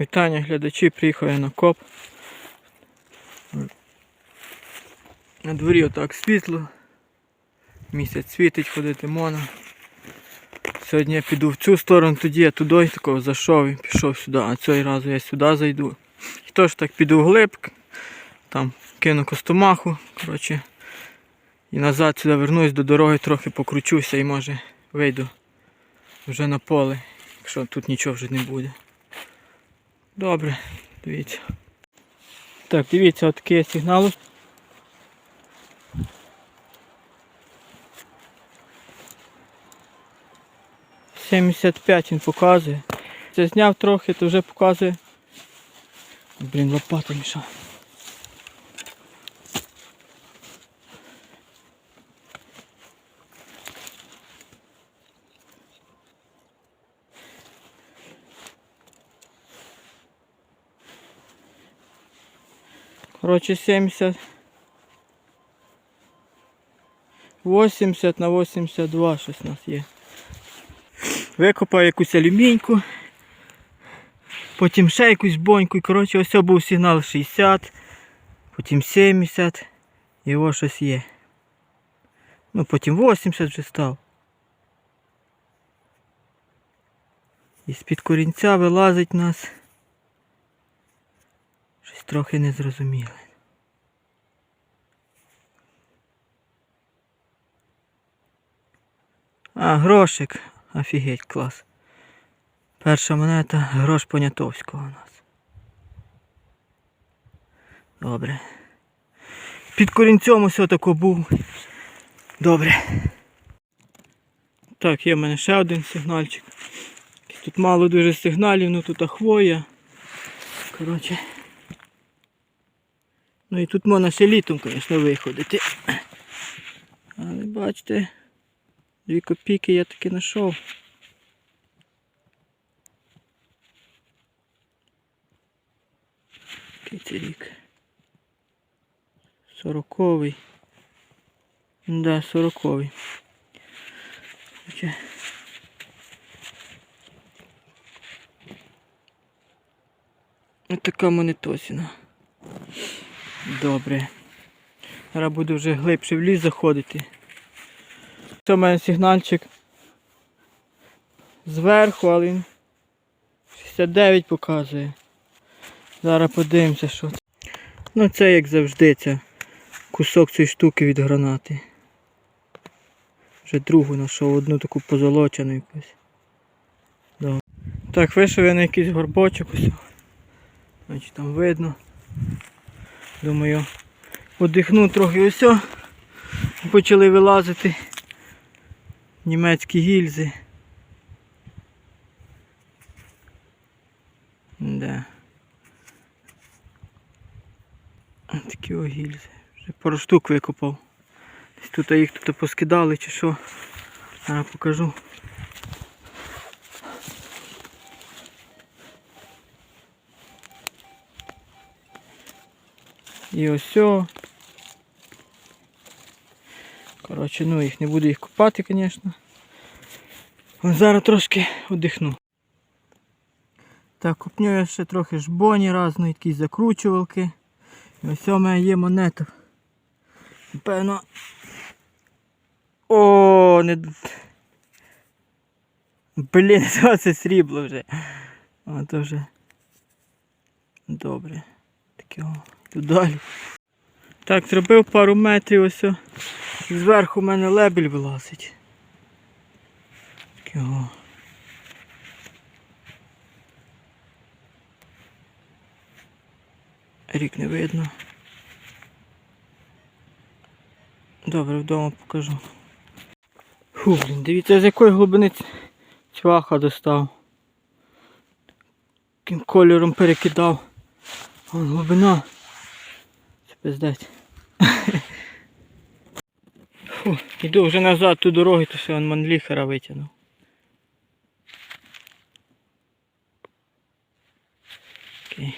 Вітання глядачі, приїхав я на коп. На дворі отак світло. Місяць світить, ходити можна. Сьогодні я піду в цю сторону, тоді я туди такого зайшов і пішов сюди, а цього разу я сюди зайду. І теж так піду вглиб, там кину костомаху, коротше. І назад сюди вернусь до дороги, трохи покручуся і може вийду вже на поле, якщо тут нічого вже не буде. Добре, дивіться. Так, дивіться, отакий сигнал. Сімдесят п'ять він показує. Це зняв трохи, то вже показує. Блін, лопата мішає. Короче, 70. 80 на 82 щось у нас є. Викопав якусь алюміньку. Потім ще якусь боньку. Коротше ось був сигнал 60, потім 70 і ось щось є. Ну потім 80 вже став. І з-під корінця вилазить нас. Щось трохи незрозуміле. А, грошик. Офігеть, клас. Перша монета грош Понятовського у нас. Добре. Під корінцем ось отако був. Добре. Так, є в мене ще один сигнальчик. Тут мало дуже сигналів, ну тут хвоя. Коротше. Ну і тут можна ще літом, звісно, виходити. Але бачите, дві копійки я таки знайшов. Який це рік? Сороковий. Да, сороковий. Ось така монетосіна. Добре. Зараз буду вже глибше в ліс заходити. Це в мене сигнальчик зверху, але він 69 показує. Зараз подивимося, що це. Ну це як завжди, це кусок цієї штуки від гранати. Вже другу знайшов, одну таку позолочену якусь. Добре. Так, вийшов я на якийсь горбочок ось. Значить там видно. Думаю, подихну трохи ось. Почали вилазити німецькі гільзи. Да. Такі о гільзи. Вже пару штук викопав. Тут їх тут поскидали чи що. Зараз покажу. І ось. Коротше, ну їх не буду їх купати, звісно. Зараз трошки одихну. Так, купню я ще трохи жбоні разної, такі закручувалки. І ось у мене є монета. Напевно. О, не. Блін, це срібло вже. О, то вже. Добре. Таке о. Далі. Так, зробив пару метрів ось. Зверху в мене лебель вилазить. Таке о. Рік не видно. Добре, вдома покажу. Фу, блін, дивіться, з якої глибини цваха достав. Яким кольором перекидав. Вон глибина. Фу, іду вже назад ту дорогу, то все, он манліхера витягнув. Окей.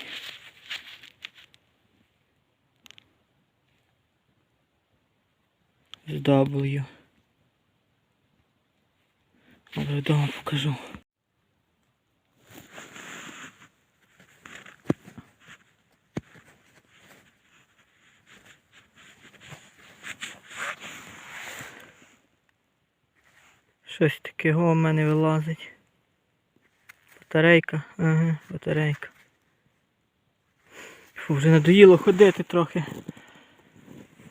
З W. Добре, вдома покажу. Щось таке в мене вилазить. Батарейка, ага, батарейка. Фу, вже надоїло ходити трохи.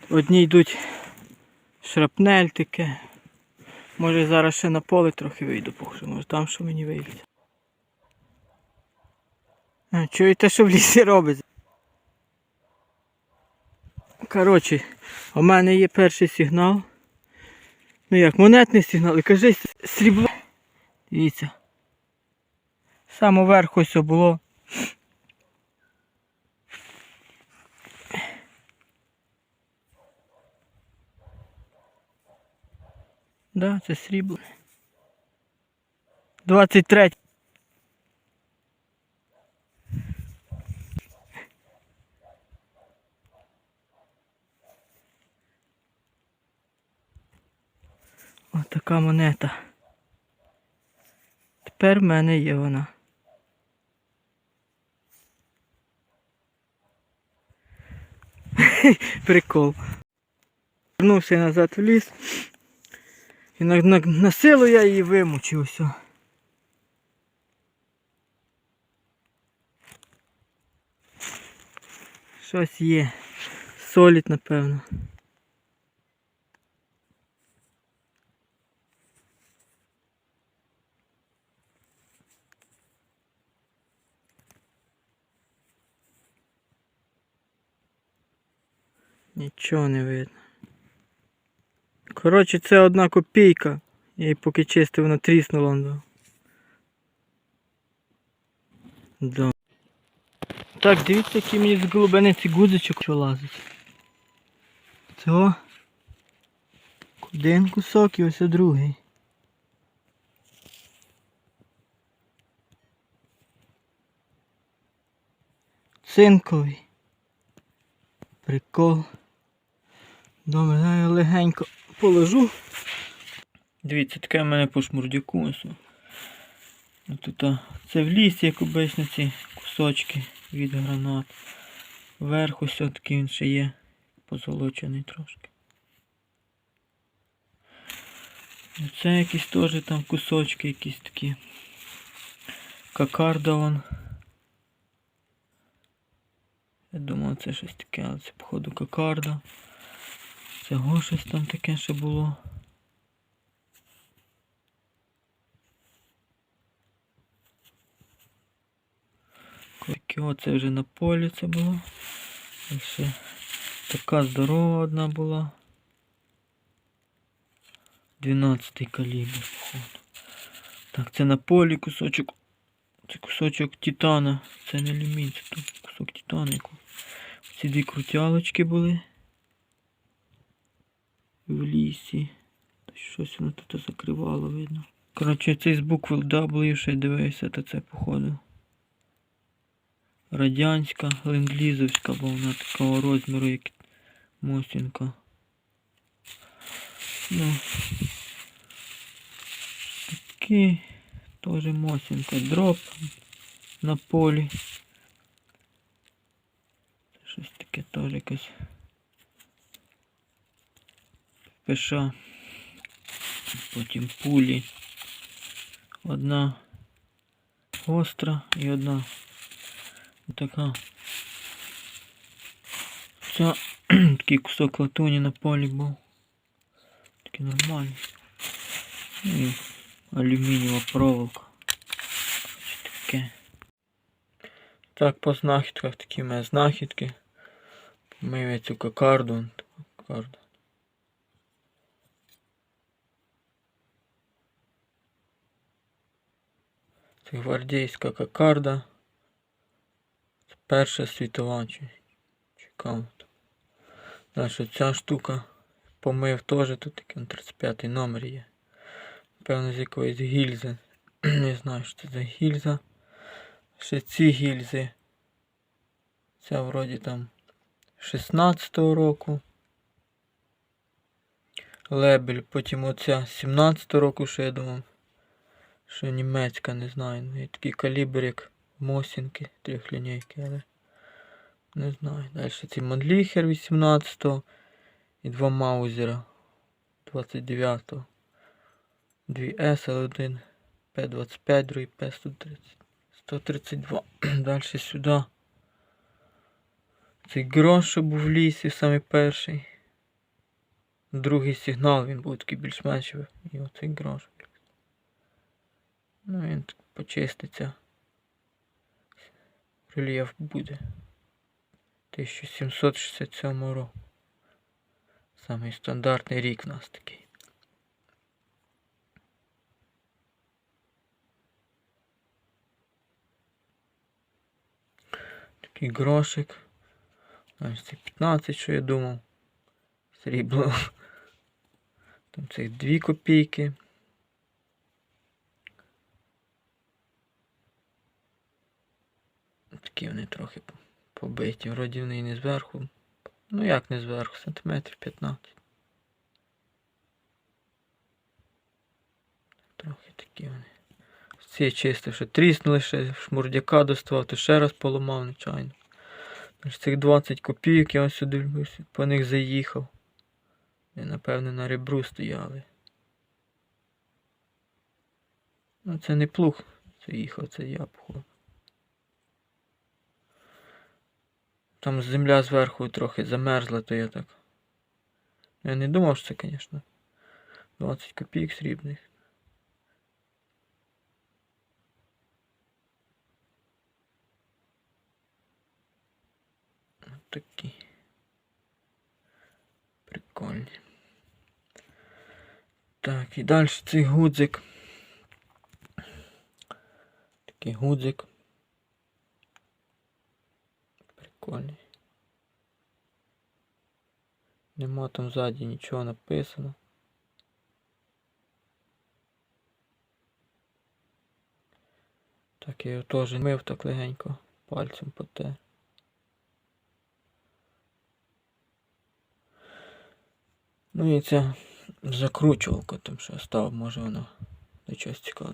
Одні йдуть шрапнель таке. Може зараз ще на поле трохи вийду, похоже, може там що мені вийде. А, чуєте, що в лісі робиться? Коротше, у мене є перший сигнал. Ну як, монетний сигнал, і кажись, срібло. Дивіться. Саме вверх ось було. Да, це срібло. 23. Така монета. Тепер в мене є вона. Прикол. Вернувся назад в ліс. І на, на, на силу я її вимучив все. Щось є. Солід, напевно. Нічого не видно. Коротше, це одна копійка. Я її поки чистив, вона тріснула. Да. Так, дивіться, які мені з глибини ці гудзичок що лазить. Цього. Один кусок і ось другий. Цинковий. Прикол. Добре, я легенько положу. Дивіться, таке в мене по шмурдяку. Тут, це в лісі, як обично, ці кусочки від гранат. Вверх ось такий він ще є. Позолочений трошки. Ну, Це якісь теж там кусочки якісь такі. Кокарда вон. Я думав, це щось таке, але це походу кокарда. Цього щось там таке ще було. Таке оце вже на полі це було. І ще така здорова одна була. 12 калібр, походу. Так, це на полі кусочок. Це кусочок титана. Це не алюмінь, це кусок титанику. Ці дві крутялочки були. В лісі. Щось воно тут закривало, видно. Коротше, цей з букви W ще дивився, то це походу. Радянська, ленд-лізовська, бо вона такого розміру, як мосінка. Ну, такі теж мосінка. Дроп на полі. Це щось таке теж якесь. Пеша. Потім пулі. Одна гостра і одна така. Це такий кусок латуні на полі був. Такий нормальний. І алюмінієва проволока. Так, по знахідках такі в мене знахідки. Помив цю кокарду. Кокарду. Це гвардійська кокарда. Це перша світова. чи- Чекав. Далі ця штука помив теж, тут такий 35 номер є. Певно з якоїсь гільзи. Не знаю, що це за гільза. Ще ці гільзи. Ця вроді там 16-го року. Лебель, потім оця 17-го року, що я думав. Що німецька, не знаю. Ну, і такий калібр, як Мосінки, трьохлінійки, але не знаю. Далі ці Манліхер 18-го і два Маузера 29-го. Дві SL1, P25, другий P130. 132. Далі сюди. Цей грош, був в лісі, самий перший. Другий сигнал, він був такий більш-менш. І оцей грош. Ну, він почиститься. Рельєф буде. 1767 року. Самий стандартний рік у нас такий. Такий грошик. Ось це 15, що я думав. Срібло. Там цих 2 копійки. Такі трохи побиті. Вроді вони і не зверху. Ну як не зверху, сантиметрів 15. Трохи такі вони. Ці чисто, що тріснули, ще шмурдяка доставав, то ще раз поламав, нечайно. Цих 20 копійок я ось сюди по них заїхав. Вони, напевне, на ребру стояли. Ну це не плуг, це їхав, це я походу. Там земля зверху трохи замерзла, то я так. Я не думав, що це, звісно. 20 копійок срібних. Такі. Прикольні. Так, і далі цей гудзик. Такий гудзик. Прикольний. Нема там ззаді нічого написано. Так, я його теж мив так легенько пальцем потер. Ну і ця закручувалка там що став, може воно до чогось цікаве.